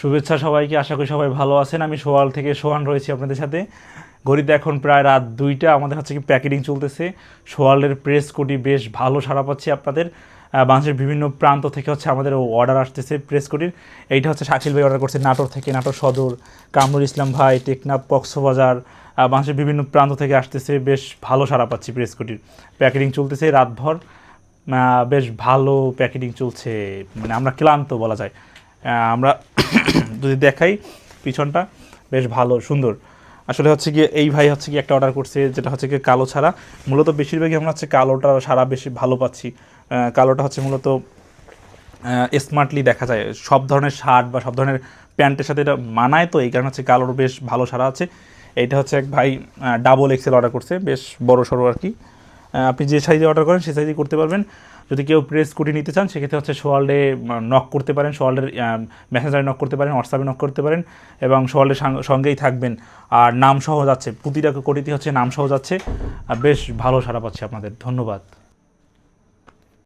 শুভেচ্ছা সবাইকে, আশা করি সবাই ভালো আছেন। আমি সোয়াল থেকে সোহান রয়েছি আপনাদের সাথে। ঘড়িতে এখন প্রায় রাত দুইটা, আমাদের হচ্ছে কি প্যাকেটিং চলতেছে। সোয়ালের প্রেস কোটি বেশ ভালো সারা পাচ্ছি আপনাদের। বাংলাদেশের বিভিন্ন প্রান্ত থেকে হচ্ছে আমাদের অর্ডার আসতেছে প্রেস কোটির। এইটা হচ্ছে শাকিল ভাই অর্ডার করছে নাটোর থেকে, নাটোর সদর, কামরুল ইসলাম ভাই, টেকনাফ, কক্সবাজার। বাংলাদেশের বিভিন্ন প্রান্ত থেকে আসতেছে বেশ ভালো সারা পাচ্ছি প্রেস কোটির। প্যাকেটিং চলতেছে রাতভর। বেশ ভালো প্যাকেটিং চলছে। মানে আমরা ক্লান্ত বলা যায়। আমরা যদি দেখাই পিছনটা, বেশ ভালো, সুন্দর। আসলে হচ্ছে কি এই ভাই হচ্ছে কি একটা অর্ডার করছে, যেটা হচ্ছে কি কালো ছাড়া। মূলত বেশিরভাগই আমরা হচ্ছে কালোটা সারা বেশি ভালো পাচ্ছি। কালোটা হচ্ছে মূলত স্মার্টলি দেখা যায়। সব ধরনের শার্ট বা সব ধরনের প্যান্টের সাথে এটা মানায় তো, এই কারণে হচ্ছে কালোর বেশ ভালো সারা আছে। এইটা হচ্ছে এক ভাই ডাবল এক্সেল অর্ডার করছে, বেশ বড় সড়ো আর কি। আপনি যে সাইজে অর্ডার করেন, সেই সাইজে করতে পারবেন। যদি কেউ প্রেস কুটি নিতে চান, সেক্ষেত্রে হচ্ছে সোয়াল্ডে নক করতে পারেন সোয়াল্ডের মেসেঞ্জারে নক করতে পারেন হোয়াটসঅ্যাপে নক করতে পারেন এবং সোয়াল্ডের সঙ্গেই থাকবেন। আর নাম সহ যাচ্ছে, প্রতিটা কোটিতে হচ্ছে নাম সহ যাচ্ছে। বেশ ভালো সারা পাচ্ছে আপনাদের। ধন্যবাদ।